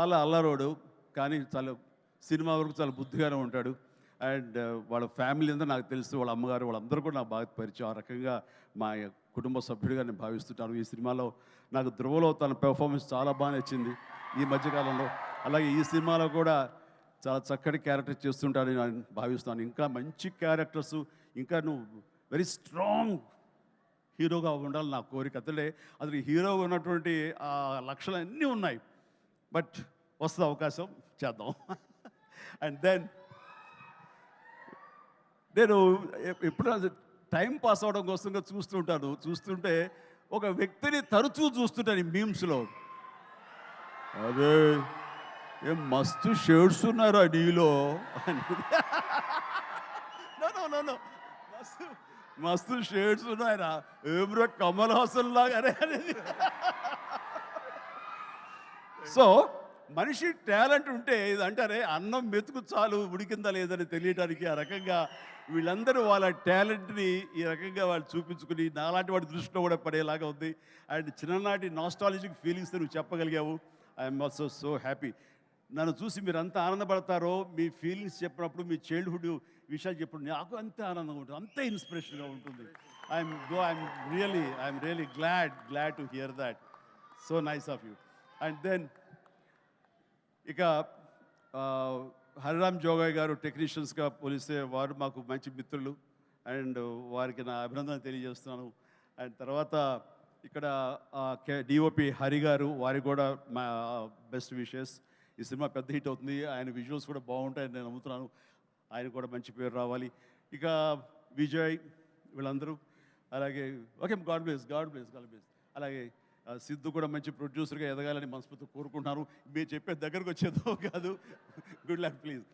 చాలా అల్లరోడు కానీ చాలా సినిమా వరకు చాలా బుద్ధిగానే ఉంటాడు. అండ్ వాళ్ళ ఫ్యామిలీ అంతా నాకు తెలుసు వాళ్ళ అమ్మగారు వాళ్ళందరూ కూడా నాకు బాగా పరిచయం. ఆ రకంగా మా కుటుంబ సభ్యుడిగా నేను భావిస్తుంటాను. ఈ సినిమాలో నాకు ధ్రువలో తన పెర్ఫార్మెన్స్ చాలా బాగా నచ్చింది ఈ మధ్యకాలంలో. అలాగే ఈ సినిమాలో కూడా చాలా చక్కటి క్యారెక్టర్ చేస్తుంటాను నేను భావిస్తున్నాను. ఇంకా మంచి క్యారెక్టర్స్ ఇంకా నువ్వు వెరీ స్ట్రాంగ్ హీరోగా ఉండాలి నా కోరిక. అతడే అతను హీరోగా ఉన్నటువంటి ఆ లక్షలు అన్నీ ఉన్నాయి. బట్ వస్తుంది అవకాశం చేద్దాం. అండ్ దెన్ నేను ఎప్పుడు టైం పాస్ అవడం కోసంగా చూస్తుంటాను. చూస్తుంటే ఒక వ్యక్తిని తరచూ చూస్తుంటాను ఈ మీమ్స్లో. అదే ఏం మస్తు షేడ్స్ ఉన్నారా నీలో. నో నో మస్తు మస్తు షేడ్స్ ఉన్నాయరా. ఏమ్రా కమల్ హాసన్ లాగానే అనేది సో మనిషి టాలెంట్ ఉంటే ఇది అంటారే అన్నం మెతుకు చాలు ఉడికిందా లేదని తెలియడానికి ఆ రకంగా వీళ్ళందరూ వాళ్ళ టాలెంట్ని ఈ రకంగా వాళ్ళు చూపించుకుని నాలాంటి వాడి దృష్టిలో కూడా పడేలాగా ఉంది. అండ్ చిన్ననాటి నాస్టాలజిక్ ఫీలింగ్స్ నువ్వు చెప్పగలిగావు. ఐఎమ్ ఆల్సో సో హ్యాపీ నన్ను చూసి మీరు అంత ఆనందపడతారో మీ ఫీలింగ్స్ చెప్పినప్పుడు మీ చైల్డ్హుడ్ విషయాలు చెప్పినప్పుడు నాకు అంతే ఆనందంగా ఉంటుంది అంతే ఇన్స్పిరేషన్గా ఉంటుంది. I'm go I'm really I'm really glad glad to hear that so nice of you and then ఇక హరిరామ్ జోగాయ్ గారు టెక్నీషియన్స్గా పోలిస్తే వారు మాకు మంచి మిత్రులు. అండ్ వారికి నా అభినందన తెలియజేస్తున్నాను. అండ్ తర్వాత ఇక్కడ డిఓపి హరి గారు వారికి కూడా మా బెస్ట్ విషెస్. ఈ సినిమా పెద్ద హిట్ అవుతుంది. ఆయన విజువల్స్ కూడా బాగుంటాయని నేను నమ్ముతున్నాను. ఆయన కూడా మంచి పేరు రావాలి. ఇక విజయ్ వీళ్ళందరూ. అలాగే okay God bless God bless God bless. అలాగే సిద్ధు కూడా మంచి ప్రొడ్యూసర్గా ఎదగాలని మనస్ఫూర్తి కోరుకుంటున్నారు మీరు చెప్పే దగ్గరకు వచ్చేదో కాదు. Good luck please